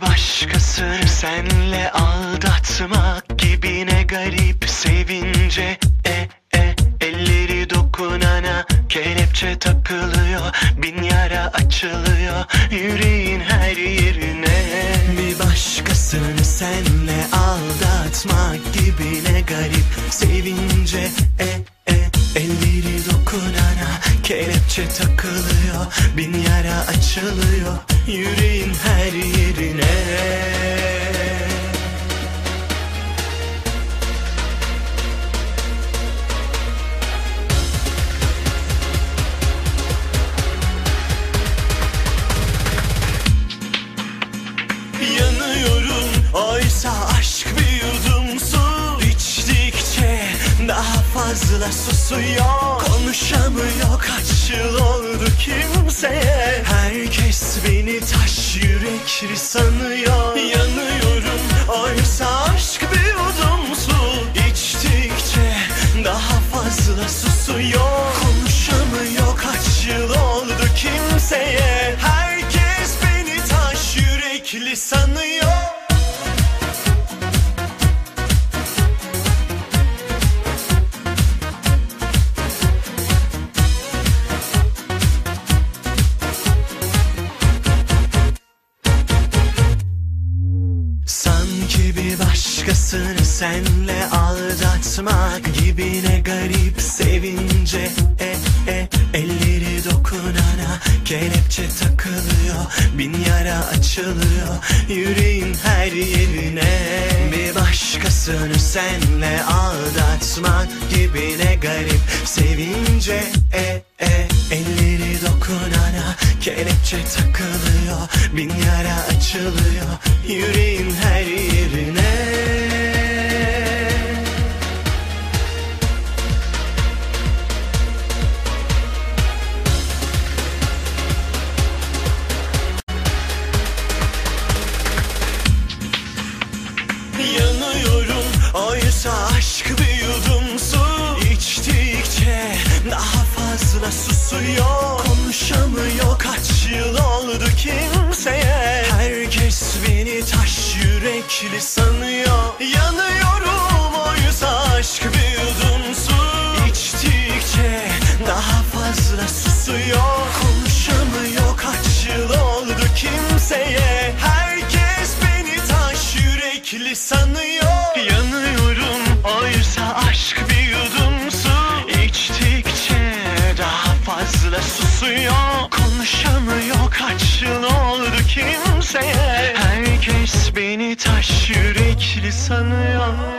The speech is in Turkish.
başkasını senle aldatmak gibi ne garip sevince. E e elleri dokunana kelepçe takılıyor bin yara açılıyor yüreğin her yerine. Bir başkasını senle aldatmak gibi ne garip sevince. E e elleri dokunana kelepçe takılıyor. Bin yara açılıyor. Yüreğin her yerine daha fazla susuyor. Konuşamıyor kaç yıl oldu kimseye. Herkes beni taş yürekli sanıyor. Yanıyorum oysa aşk bir yudum su. İçtikçe daha fazla susuyor. Konuşamıyor kaç yıl oldu kimseye Bir başkasını senle aldatmak gibi ne garip sevince e e elleri dokunana kelepçe takılıyor bin yara açılıyor yüreğin her yerine. Bir başkasını senle aldatmak gibi ne garip sevince e e elleri dokunana kelepçe takılıyor bin yara açılıyor yüreğin her yerine fazla susuyor Konuşamıyor. Kaç yıl oldu kimseye? Herkes beni taş yürekli sanıyor. Yanıyorum oysa aşk bir yudum su içtikçe daha fazla susuyor. Konuşamıyor. Kaç yıl oldu kimseye? Herkes beni taş yürekli sanıyor. Yanıyorum oysa aşk bir yudum taş yürekli sanıyor